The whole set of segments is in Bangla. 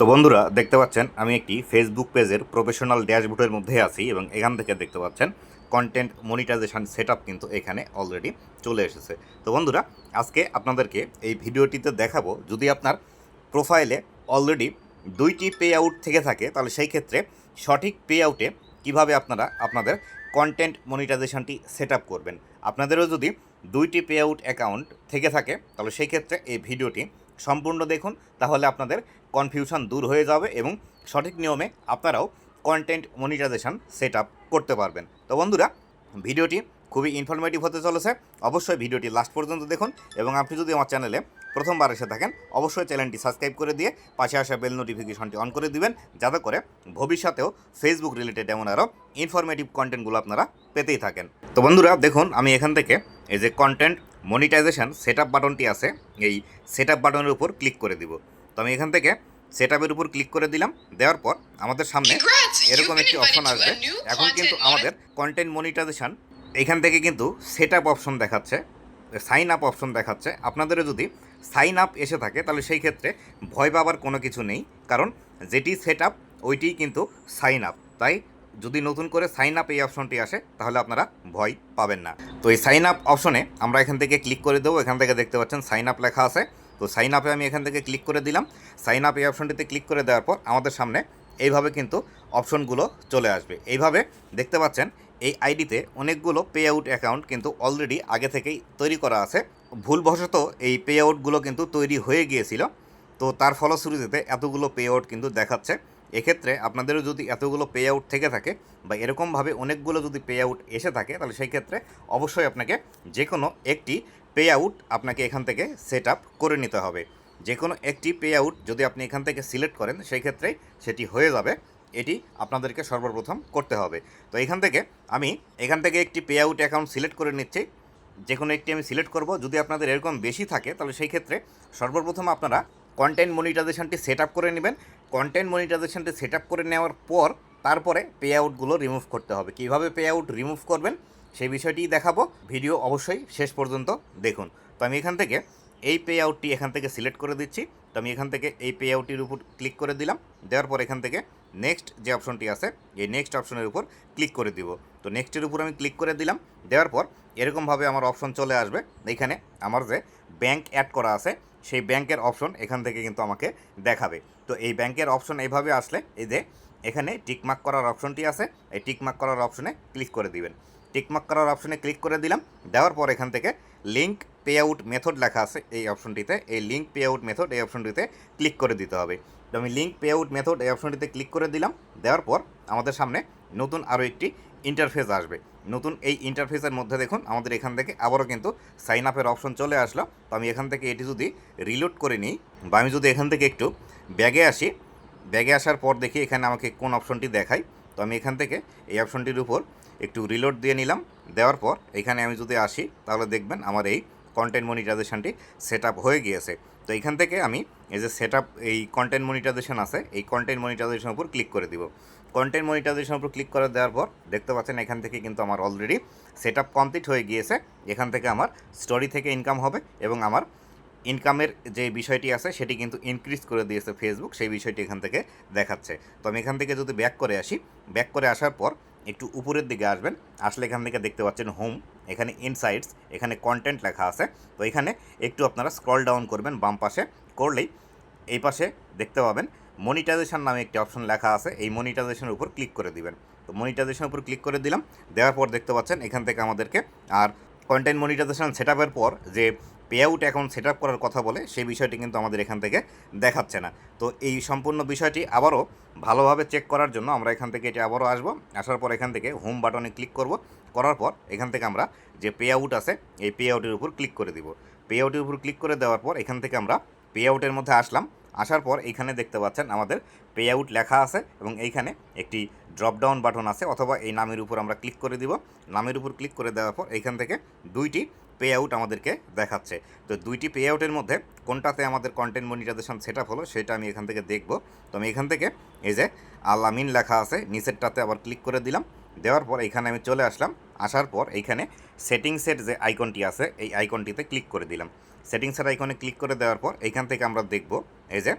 তো বন্ধুরা, দেখতে পাচ্ছেন, আমি একটি ফেসবুক পেজের প্রফেশনাল ড্যাশবোর্ডের মধ্যে আছি এবং এখান থেকে দেখতে পাচ্ছেন কন্টেন্ট মনিটাইজেশন সেট কিন্তু এখানে অলরেডি চলে এসেছে। তো বন্ধুরা, আজকে আপনাদেরকে এই ভিডিওটিতে দেখাবো, যদি আপনার প্রোফাইলে অলরেডি দুইটি পে আউট থেকে থাকে, তাহলে সেই ক্ষেত্রে সঠিক পে আউটে কীভাবে আপনারা আপনাদের কন্টেন্ট মনিটাইজেশনটি সেট করবেন? আপনাদেরও যদি দুইটি পে আউট অ্যাকাউন্ট থেকে থাকে, তাহলে সেই ক্ষেত্রে এই ভিডিওটি সম্পূর্ণ দেখুন, তাহলে আপনাদের কনফিউশন দূর হয়ে যাবে এবং সঠিক নিয়মে আপনারাও কন্টেন্ট মনিটাইজেশন সেট করতে পারবেন। তো বন্ধুরা, ভিডিওটি খুবই ইনফরমেটিভ হতে চলেছে। অবশ্যই ভিডিওটি লাস্ট পর্যন্ত দেখুন এবং আপনি যদি আমার চ্যানেলে প্রথমবার এসে থাকেন, অবশ্যই চ্যানেলটি সাবস্ক্রাইব করে দিয়ে পাশে আসা বেল নোটিফিকেশনটি অন করে দিবেন, যাতে করে ভবিষ্যতেও ফেসবুক রিলেটেড এমন আরও ইনফরমেটিভ কন্টেন্টগুলো আপনারা পেতেই থাকেন। তো বন্ধুরা, দেখুন, আমি এখান থেকে এই যে কন্টেন্ট মনিটাইজেশন সেট আপ বাটনটি আছে এই সেট আপ বাটনের উপর ক্লিক করে দিব। তো আমি এখান থেকে সেট আপের উপর ক্লিক করে দিলাম দেওয়ার পর আমাদের সামনে এরকম একটি অপশন আসবে। এখন কিন্তু আমাদের কন্টেন্ট মনিটাইজেশন এখান থেকে কিন্তু সেট আপ অপশন দেখাচ্ছে সাইন আপ অপশন দেখাচ্ছে। আপনাদেরও যদি সাইন আপ এসে থাকে তাহলে সেই ক্ষেত্রে ভয় পাবার কোনো কিছু নেই কারণ যেটি সেট আপ ওইটিই কিন্তু সাইন আপ তাই যদি নতুন করে সাইন আপ এই অপশনটি আসে, তাহলে আপনারা ভয় পাবেন না। তো এই সাইন আপ অপশনে আমরা এখান থেকে ক্লিক করে দেবো। এখান থেকে দেখতে পাচ্ছেন সাইন আপ লেখা আছে। তো সাইন আপে আমি এখান থেকে ক্লিক করে দিলাম। সাইন আপ এই অপশনটিতে ক্লিক করে দেওয়ার পর আমাদের সামনে এইভাবে কিন্তু অপশনগুলো চলে আসবে। এইভাবে দেখতে পাচ্ছেন এই আইডিতে অনেকগুলো পে আউট অ্যাকাউন্ট কিন্তু অলরেডি আগে থেকেই তৈরি করা আছে। ভুলবশত এই পে আউটগুলো কিন্তু তৈরি হয়ে গিয়েছিল। তো তার ফলশ্রুতিতে এতগুলো পে আউট কিন্তু দেখাচ্ছে। এক্ষেত্রে আপনাদেরও যদি এতগুলো পে আউট থেকে থাকে বা এরকমভাবে অনেকগুলো যদি পে আউট এসে থাকে, তাহলে সেই ক্ষেত্রে অবশ্যই আপনাকে যে কোনো একটি পে আউট আপনাকে এখান থেকে সেট আপ করে নিতে হবে। যে কোনো একটি পে আউট যদি আপনি এখান থেকে সিলেক্ট করেন, সেই ক্ষেত্রেই সেটি হয়ে যাবে। এটি আপনাদেরকে সর্বপ্রথম করতে হবে। তো এখান থেকে আমি এখান থেকে একটি পে আউট অ্যাকাউন্ট সিলেক্ট করে নিচ্ছি। যে কোনো একটি আমি সিলেক্ট করব। যদি আপনাদের এরকম বেশি থাকে, তাহলে সেই ক্ষেত্রে সর্বপ্রথম আপনারা কন্টেন্ট মনিটাইজেশনটি সেট আপ করে নেবেন। কন্টেন্ট মনিটাইজেশনটি সেট করে নেওয়ার পর তারপরে পে আউটগুলো রিমুভ করতে হবে। কীভাবে পে আউট রিমুভ করবেন সেই বিষয়টি দেখাবো। ভিডিও অবশ্যই শেষ পর্যন্ত দেখুন। তো আমি এখান থেকে এই পে আউটটি এখান থেকে সিলেক্ট করে দিচ্ছি। তো আমি এখান থেকে এই পে আউটটির উপর ক্লিক করে দিলাম। দেওয়ার পর এখান থেকে নেক্সট যে অপশনটি আছে, এই নেক্সট অপশনের উপর ক্লিক করে দিব। তো নেক্সটের উপর আমি ক্লিক করে দিলাম। দেওয়ার পর এরকমভাবে আমার অপশন চলে আসবে। এইখানে আমার যে ব্যাংক অ্যাড করা আছে সেই ব্যাংকের অপশন এখান থেকে কিন্তু আমাকে দেখাবে। তো এই ব্যাংকের অপশন এইভাবে আসলে এই যে এখানে টিকমার্ক করার অপশনটি আছে, এই টিকমার্ক করার অপশনে ক্লিক করে দিবেন। টিকমার্ক করার অপশনে ক্লিক করে দিলাম, দেওয়ার পর এখান থেকে লিঙ্ক পে আউট মেথড লেখা আছে এই অপশনটিতে। এই লিঙ্ক পে আউট মেথড এই অপশনটিতে ক্লিক করে দিতে হবে। তো আমি লিঙ্ক পে আউট মেথড এই অপশনটিতে ক্লিক করে দিলাম, দেওয়ার পর আমাদের সামনে নতুন আরও একটি ইন্টারফেস আসবে। নতুন এই ইন্টারফেসের মধ্যে দেখুন, আমাদের এখান থেকে আবারও কিন্তু সাইন আপের অপশন চলে আসলো। তো আমি এখান থেকে এটি যদি রিলোড করে নিই, বা আমি যদি এখান থেকে একটু ব্যাগে আসি ব্যাগে আসার পর দেখি এখানে আমাকে কোন অপশনটি দেখায়। তো আমি এখান থেকে এই অপশনটির উপর একটু রিলোড দিয়ে নিলাম। দেওয়ার পর এখানে আমি যদি আসি, তাহলে দেখবেন আমার এই কন্টেন্ট মনিটাইজেশনটি সেট হয়ে গিয়েছে। তো এখান থেকে আমি এই যে সেট এই কন্টেন্ট মনিটাইজেশন আছে, এই কন্টেন্ট মনিটাইজেশনের উপর ক্লিক করে দিব। কন্টেন্ট মনিটাইজেশনের উপর ক্লিক করে দেওয়ার পর, দেখতে পাচ্ছেন এখান থেকে কিন্তু আমার অলরেডি সেট আপ কমপ্লিট হয়ে গিয়েছে। এখান থেকে আমার স্টোরি থেকে ইনকাম হবে এবং আমার ইনকামের যে বিষয়টি আছে, সেটি কিন্তু ইনক্রিজ করে দিয়েছে ফেসবুক সেই বিষয়টি এখান থেকে দেখাচ্ছে। তো আমি এখান থেকে যদি ব্যাক করে আসি ব্যাক করে আসার পর একটু উপরের দিকে আসবেন, আসলে এখান থেকে দেখতে পাচ্ছেন হোম এখানে ইনসাইটস এখানে কন্টেন্ট লেখা আছে। তো এখানে একটু আপনারা স্ক্রল ডাউন করবেন বাম পাশে, করলেই এই পাশে দেখতে পাবেন মনিটাইজেশন নামে একটি অপশন লেখা আছে। এই মনিটাইজেশনের উপর ক্লিক করে দিবেন। তো মনিটাইজেশনের উপর ক্লিক করে দিলাম। দেওয়ার পর দেখতে পাচ্ছেন, এখান থেকে আমাদেরকে আর কন্টেন্ট মনিটাইজেশন সেট আপের পর যে pay out account set up করার কথা বলে, সেই বিষয়টি কিন্তু আমাদের এখান থেকে দেখাচ্ছে না। তো এই সম্পূর্ণ বিষয়টি আবারও ভালোভাবে চেক করার জন্য আমরা এখান থেকে এটি আবারও আসব। আসার পর এখান থেকে হোম বাটনে ক্লিক করব। করার পর এখান থেকে আমরা যে পে আউট আছে, এই পে আউটের উপর ক্লিক করে দিব। পে আউটের উপর ক্লিক করে দেওয়ার পর এখান থেকে আমরা পে আউটের মধ্যে আসলাম। আসার পর এইখানে দেখতে পাচ্ছেন আমাদের পে আউট লেখা আছে এবং এইখানে একটি ড্রপডাউন বাটন আছে অথবা এই নামের উপর আমরা ক্লিক করে দিব। নামের উপর ক্লিক করে দেওয়ার পর এইখান থেকে দুইটি পে আউট আমাদেরকে দেখাচ্ছে। তো দুইটি পে আউটের মধ্যে কোনটাতে আমাদের কন্টেন্ট মনিটাইজেশন সেট আপ হলো সেটা আমি এখান থেকে দেখব। তো আমি এখান থেকে এই যে আলামিন লেখা আছে, নিচেরটাতে আবার ক্লিক করে দিলাম। দেওয়ার পর এখানে আমি চলে আসলাম। আসার পর এইখানে সেটিংসের যে আইকনটি আছে, এই আইকনটিতে ক্লিক করে দিলাম। সেটিংসের আইকনে ক্লিক করে দেওয়ার পর এইখান থেকে আমরা দেখব, এই যে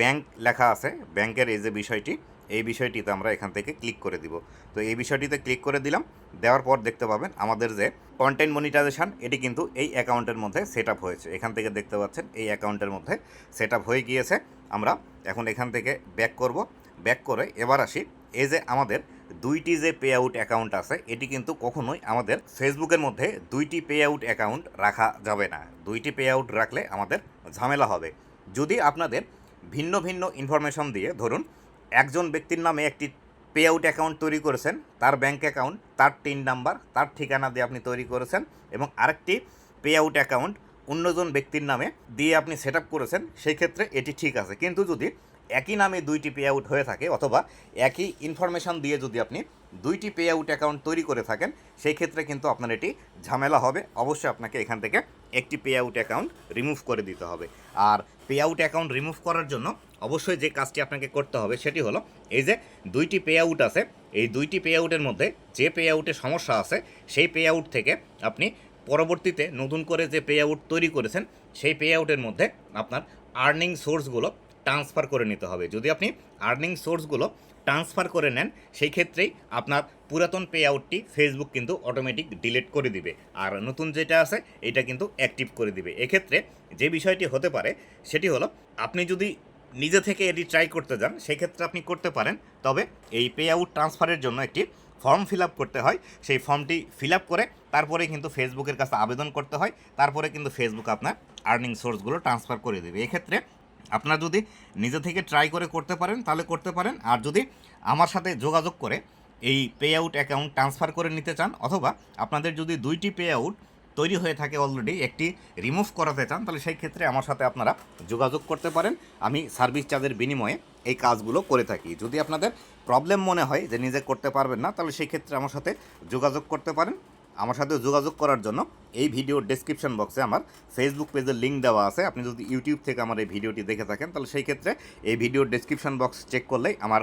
ব্যাংক লেখা আছে ব্যাংকের এই যে বিষয়টি, এই বিষয়টিতে আমরা এখান থেকে ক্লিক করে দিব। তো এই বিষয়টিতে ক্লিক করে দিলাম, দেওয়ার পর দেখতে পাবেন আমাদের যে কন্টেন্ট মনিটাইজেশন এটি কিন্তু এই অ্যাকাউন্টের মধ্যে সেট হয়েছে। এখান থেকে দেখতে পাচ্ছেন, এই অ্যাকাউন্টের মধ্যে সেট হয়ে গিয়েছে। আমরা এখন এখান থেকে ব্যাক করব। ব্যাক করে এবার আসি, এই যে আমাদের দুইটি যে পে আউট অ্যাকাউন্ট আছে, এটি কিন্তু কখনোই আমাদের ফেসবুকের মধ্যে দুইটি পে আউট অ্যাকাউন্ট রাখা যাবে না। দুইটি পে আউট রাখলে আমাদের ঝামেলা হবে। যদি আপনাদের ভিন্ন ভিন্ন ইনফরমেশন দিয়ে, ধরুন, একজন ব্যক্তির নামে একটি পে আউট অ্যাকাউন্ট তৈরি করেছেন, তার ব্যাঙ্ক অ্যাকাউন্ট তার টিন নাম্বার তার ঠিকানা দিয়ে আপনি তৈরি করেছেন এবং আরেকটি পে আউট অ্যাকাউন্ট অন্যজন ব্যক্তির নামে দিয়ে আপনি সেট করেছেন, সেই ক্ষেত্রে এটি ঠিক আছে। কিন্তু যদি একই নামে দুইটি পে আউট হয়ে থাকে অথবা একই ইনফরমেশন দিয়ে যদি আপনি দুইটি পে আউট অ্যাকাউন্ট তৈরি করে থাকেন, সেই ক্ষেত্রে কিন্তু আপনার এটি ঝামেলা হবে। অবশ্যই আপনাকে এখান থেকে একটি পে আউট অ্যাকাউন্ট রিমুভ করে দিতে হবে। আর পে আউট অ্যাকাউন্ট রিমুভ করার জন্য অবশ্যই যে কাজটি আপনাকে করতে হবে সেটি হলো এই যে দুইটি পে আউট আছে, এই দুইটি পে আউটের মধ্যে যে পে আউটে সমস্যা আছে, সেই পে আউট থেকে আপনি পরবর্তীতে নতুন করে যে পে আউট তৈরি করেছেন, সেই পে আউটের মধ্যে আপনার আর্নিং সোর্সগুলো ট্রান্সফার করে নিতে হবে। যদি আপনি আর্নিং সোর্সগুলো ট্রান্সফার করে নেন, সেই ক্ষেত্রেই আপনার পুরাতন পে আউটটি ফেসবুক কিন্তু অটোমেটিক ডিলিট করে দিবে। আর নতুন যেটা আছে, এটা কিন্তু অ্যাক্টিভ করে দিবে। এক্ষেত্রে যে বিষয়টি হতে পারে, সেটি হলো আপনি যদি নিজে থেকে এটি ট্রাই করতে যান সেক্ষেত্রে আপনি করতে পারেন। তবে এই পে আউট ট্রান্সফারের জন্য একটি ফর্ম ফিল আপ করতে হয়। সেই ফর্মটি ফিল আপ করে তারপরে কিন্তু ফেসবুকের কাছে আবেদন করতে হয়। তারপরে কিন্তু ফেসবুক আপনার আর্নিং সোর্সগুলো ট্রান্সফার করে দেবে। এক্ষেত্রে আপনারা যদি নিজে থেকে ট্রাই করে করতে পারেন, তাহলে করতে পারেন। আর যদি আমার সাথে যোগাযোগ করে এই পে আউট অ্যাকাউন্ট ট্রান্সফার করে নিতে চান, অথবা আপনাদের যদি দুইটি পে আউট তৈরি হয়ে থাকে অলরেডি একটি রিমুভ করাতে চান, তাহলে সেই ক্ষেত্রে আমার সাথে আপনারা যোগাযোগ করতে পারেন। আমি সার্ভিস চার্জের বিনিময়ে এই কাজগুলো করে থাকি। যদি আপনাদের প্রবলেম মনে হয় যে নিজে করতে পারবেন না, তাহলে সেই ক্ষেত্রে আমার সাথে যোগাযোগ করতে পারেন। আমার সাথে যোগাযোগ করার জন্য এই ভিডিওর ডেসক্রিপশন বক্সে আমার ফেসবুক পেজের লিঙ্ক দেওয়া আছে। আপনি যদি ইউটিউব থেকে আমার এই ভিডিওটি দেখে থাকেন, তাহলে সেই ক্ষেত্রে এই ভিডিওর ডেসক্রিপশন বক্স চেক করলেই আমার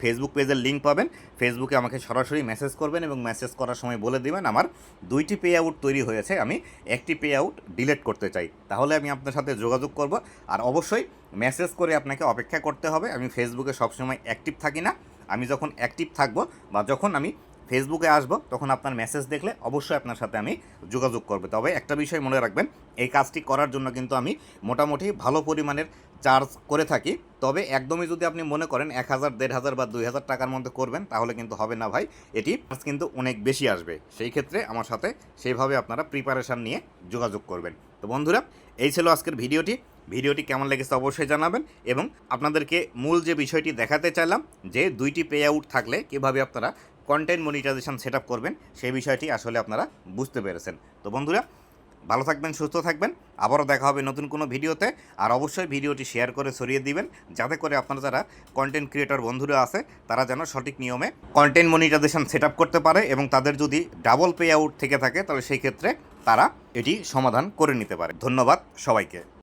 ফেসবুক পেজের লিঙ্ক পাবেন। ফেসবুকে আমাকে সরাসরি মেসেজ করবেন এবং মেসেজ করার সময় বলে দিবেন, আমার দুইটি পে আউট তৈরি হয়েছে, আমি একটি পে আউট ডিলিট করতে চাই। তাহলে আমি আপনার সাথে যোগাযোগ করব। আর অবশ্যই মেসেজ করে আপনাকে অপেক্ষা করতে হবে। আমি ফেসবুকে সবসময় অ্যাক্টিভ থাকি না। আমি যখন অ্যাক্টিভ থাকব বা যখন আমি ফেসবুকে আসব, তখন আপনার মেসেজ দেখলে অবশ্যই আপনার সাথে আমি যোগাযোগ করব। তবে একটা বিষয় মনে রাখবেন, এই কাজটি করার জন্য কিন্তু আমি মোটামুটি ভালো পরিমাণের চার্জ করে থাকি। তবে একদমই যদি আপনি মনে করেন এক হাজার, দেড় হাজার বা দুই হাজার টাকার মধ্যে করবেন, তাহলে কিন্তু হবে না ভাই, এটি চার্জ কিন্তু অনেক বেশি আসবে। সেই ক্ষেত্রে আমার সাথে সেইভাবে আপনারা প্রিপারেশান নিয়ে যোগাযোগ করবেন। তো বন্ধুরা, এই ছিল আজকের ভিডিওটি। ভিডিওটি কেমন লেগেছে অবশ্যই জানাবেন এবং আপনাদেরকে মূল যে বিষয়টি দেখাতে চাইলাম, যে দুইটি পে আউট থাকলে কীভাবে আপনারা কন্টেন্ট মনিটাইজেশন সেট করবেন, সেই বিষয়টি আসলে আপনারা বুঝতে পেরেছেন। তো বন্ধুরা, ভালো থাকবেন, সুস্থ থাকবেন। আবারও দেখা হবে নতুন কোনো ভিডিওতে। আর অবশ্যই ভিডিওটি শেয়ার করে ছড়িয়ে দিবেন, যাতে করে আপনারা যারা কন্টেন্ট ক্রিয়েটর বন্ধুরা আছে, তারা যেন সঠিক নিয়মে কন্টেন্ট মনিটাইজেশন সেট করতে পারে এবং তাদের যদি ডাবল পে আউট থেকে থাকে, তাহলে সেই ক্ষেত্রে তারা এটি সমাধান করে নিতে পারে। ধন্যবাদ সবাইকে।